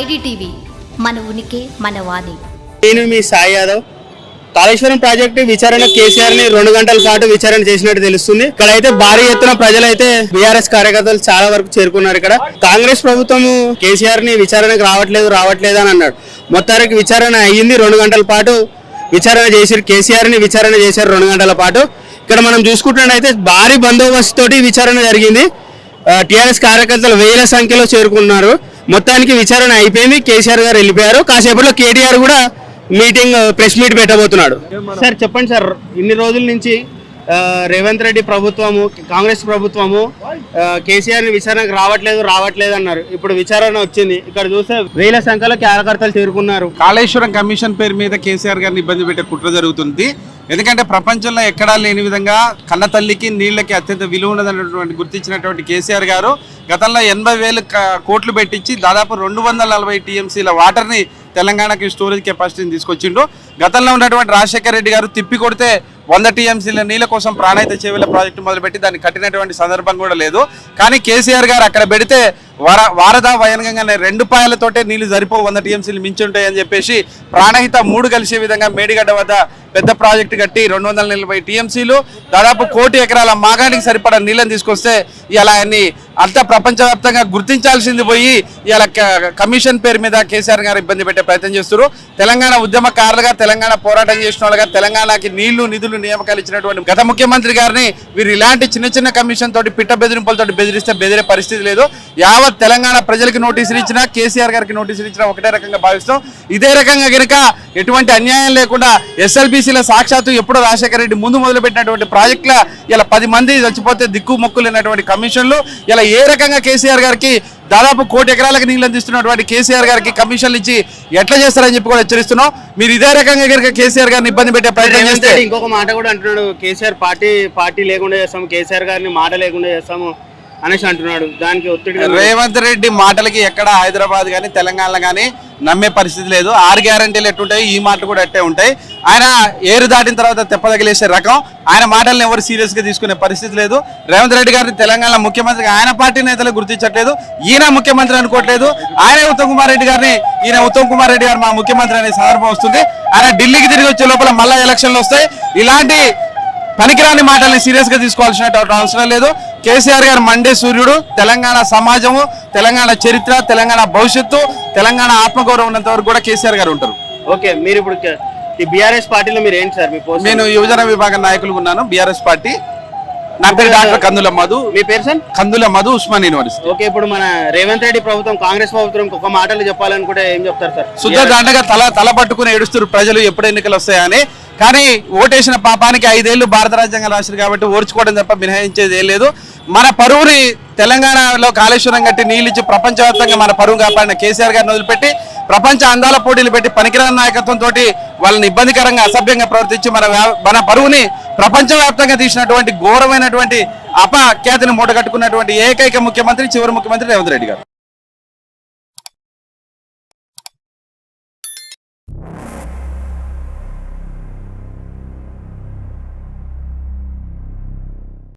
IDTV మన ఉనికి మన వాణి. నేను మీ సాయి యాదవ్. కాళేశ్వరం ప్రాజెక్టు విచారణ కేసీఆర్ని రెండు గంటల పాటు విచారణ చేసినట్టు తెలుస్తుంది. ఇక్కడ అయితే భారీ ఎత్తున ప్రజలైతే బీఆర్ఎస్ కార్యకర్తలు చాలా వరకు చేరుకున్నారు ఇక్కడ. కాంగ్రెస్ ప్రభుత్వం కేసీఆర్ని విచారణకు రావట్లేదు రావట్లేదు అని అన్నాడు. మొత్తానికి విచారణ అయ్యింది రెండు గంటల పాటు విచారణ చేశారు కేసీఆర్ని విచారణ చేశారు రెండు గంటల పాటు. ఇక్కడ మనం చూసుకుంటున్నట్టయితే భారీ బందోబస్తు తోటి విచారణ జరిగింది. టిఆర్ఎస్ కార్యకర్తలు వేల సంఖ్యలో చేరుకున్నారు. మొత్తానికి విచారణ అయిపోయింది. కేసీఆర్ గారు వెళ్ళిపోయారు. కాసేపట్లో కేటీఆర్ కూడా మీటింగ్ ప్రెస్ మీట్ పెట్టబోతున్నాడు. సార్ చెప్పండి సార్. ఇన్ని రోజుల నుంచి రేవంత్ రెడ్డి ప్రభుత్వము కాంగ్రెస్ ప్రభుత్వము ఆ, కేసీఆర్ని విచారణకు రావట్లేదు రావట్లేదు అన్నారు. ఇప్పుడు విచారణ వచ్చింది. ఇక్కడ చూస్తే వేల సంఖ్యలో కార్యకర్తలు చేరుకున్నారు. కాళేశ్వరం కమిషన్ పేరు మీద కేసీఆర్ గారిని ఇబ్బంది పెట్టే కుట్ర జరుగుతుంది. ఎందుకంటే ప్రపంచంలో ఎక్కడా లేని విధంగా కన్న తల్లికి నీళ్ళకి అత్యంత విలువ ఉన్నదన్నటువంటి గుర్తించినటువంటి కేసీఆర్ గారు గతంలో ఎనభై వేలు కోట్లు పెట్టించి దాదాపు రెండు వందల నలభై టీఎంసీల వాటర్ని తెలంగాణకి స్టోరేజ్ కెపాసిటీని తీసుకొచ్చిండు. గతంలో ఉన్నటువంటి రాజశేఖర రెడ్డి గారు తిప్పి కొడితే వంద టీఎంసీల నీళ్ళ కోసం ప్రాణాయిత చేవేల ప్రాజెక్టు మొదలుపెట్టి దాన్ని కట్టినటువంటి సందర్భం కూడా లేదు. కానీ కేసీఆర్ గారు అక్కడ పెడితే వర వారద వయనంగానే రెండు పాయలతోటే నీళ్ళు సరిపోవు వంద టీఎంసీలు మించి ఉంటాయని చెప్పేసి ప్రాణహిత మూడు కలిసే విధంగా మేడిగడ్డ వద్ద పెద్ద ప్రాజెక్టు కట్టి రెండు వందల నలభై టీఎంసీలు దాదాపు కోటి ఎకరాల మాగానికి సరిపడా నీళ్ళని తీసుకొస్తే ఇలా అన్ని అంత ప్రపంచవ్యాప్తంగా గుర్తించాల్సింది పోయి ఇలా కమిషన్ పేరు మీద కేసీఆర్ గారు ఇబ్బంది పెట్టే ప్రయత్నం చేస్తారు తెలంగాణ ఉద్యమకారులుగా తెలంగాణ పోరాటం చేసిన వాళ్ళగా తెలంగాణకి నీళ్ళు నిధులు నియామకాలు ఇచ్చినటువంటి గత ముఖ్యమంత్రి గారిని వీరు ఇలాంటి చిన్న చిన్న కమిషన్ తోటి పిట్ట బెదిరింపులతోటి బెదిరిస్తే బెదిరే పరిస్థితి లేదు. యావత్ తెలంగాణ ప్రజలకు నోటీసులు ఇచ్చినా కేసీఆర్ గారికి నోటీసులు ఇచ్చినా ఒకటే రకంగా భావిస్తాం ఇదే రకంగా గనుక ఎటువంటి అన్యాయం లేకుండా ఎస్ఎల్బీసీల సాక్షాత్తు ఎప్పుడో రాజశేఖర రెడ్డి ముందు మొదలుపెట్టినటువంటి ప్రాజెక్టుల ఇలా పది మంది చచ్చిపోతే దిక్కు మొక్కులు లేనటువంటి కమిషన్లు ఇలా ఏ రకంగా కేసీఆర్ గారికి దాదాపు కోటి ఎకరాలకు నీళ్ళు అందిస్తున్నటువంటి కేసీఆర్ గారికి కమిషన్లు ఇచ్చి ఎట్లా చేస్తారని చెప్పి కూడా హెచ్చరిస్తున్నాం. మీరు ఇదే రకంగా కనుక కేసీఆర్ గారిని ఇబ్బంది పెట్టే ప్రయత్నం చేస్తే ఇంకొక మాట కూడా అంటున్నాడు. కేసీఆర్ పార్టీ పార్టీ లేకుండా చేస్తాము కేసీఆర్ గారిని మాట లేకుండా చేస్తాము. అనేసి అంటున్నాడు. దానికి ఒత్తిడి రేవంత్ రెడ్డి మాటలకి ఎక్కడ హైదరాబాద్ కానీ తెలంగాణ కానీ నమ్మే పరిస్థితి లేదు. ఆరు గ్యారంటీలు ఎట్టుంటాయి? ఈ మాటలు కూడా ఎట్టే ఉంటాయి. ఆయన ఏరు దాటిన తర్వాత తెప్పదగిలేసే రకం. ఆయన మాటలను ఎవరు సీరియస్గా తీసుకునే పరిస్థితి లేదు. రేవంత్ రెడ్డి గారిని తెలంగాణ ముఖ్యమంత్రి ఆయన పార్టీ నేతలు గుర్తించట్లేదు. ఈయన ముఖ్యమంత్రి అనుకోవట్లేదు. ఆయన ఉత్తమ్ కుమార్ రెడ్డి గారిని ఈయన ఉత్తమ్ కుమార్ రెడ్డి గారు మా ముఖ్యమంత్రి అనే సందర్భం వస్తుంది. ఆయన ఢిల్లీకి తిరిగి వచ్చే లోపల మళ్ళా ఎలక్షన్లు వస్తాయి. ఇలాంటి పనికిరాని మాటల్ని సీరియస్గా తీసుకోవాల్సిన అవసరం లేదు. కేసీఆర్ గారు మండే సూర్యుడు. తెలంగాణ సమాజము తెలంగాణ చరిత్ర తెలంగాణ భవిష్యత్తు తెలంగాణ ఆత్మగౌరవం ఉన్నంత వరకు కూడా కేసీఆర్ గారు ఉంటారు. ఓకే మీరు ఇప్పుడు ఈ బీఆర్ఎస్ పార్టీలో మీరు ఏంటి సార్ మీ పోస్ట్? నేను యువజన విభాగం నాయకులు ఉన్నాను బీఆర్ఎస్ పార్టీ. నా పేరు డాక్టర్ కందుల మధు. మీ పేరు sir? Kandula Madhu Osman university. Okay ఇప్పుడు మన రేవంత్ రెడ్డి ప్రభుత్వం కాంగ్రెస్ ప్రభుత్వం ఒక మాటలు చెప్పాలనుకుంటే ఏం చెప్తారు సార్? శుద్ధ దండగా తల తల పట్టుకుని ఏడుస్తారు ప్రజలు ఎప్పుడు ఎన్నికలు వస్తాయని. కానీ ఓటేసిన పాపానికి ఐదేళ్ళు భారత రాజ్యాంగం రాశారు కాబట్టి ఓర్చుకోవడం తప్ప మినహాయించేది ఏం లేదు. మన పరువుని తెలంగాణలో కాళేశ్వరం కట్టి నీళ్ళిచ్చి ప్రపంచవ్యాప్తంగా మన పరువు కాపాడిన కేసీఆర్ గారిని వదిలిపెట్టి ప్రపంచ అందాల పోటీలు పెట్టి పనికిరాని నాయకత్వంతో వాళ్ళని ఇబ్బందికరంగా అసభ్యంగా ప్రవర్తించి మన మన పరువుని ప్రపంచవ్యాప్తంగా తీసినటువంటి ఘోరమైనటువంటి అపఖ్యాతిని మూటగట్టుకున్నటువంటి ఏకైక ముఖ్యమంత్రి చివరి ముఖ్యమంత్రి రేవంత్ రెడ్డి గారు.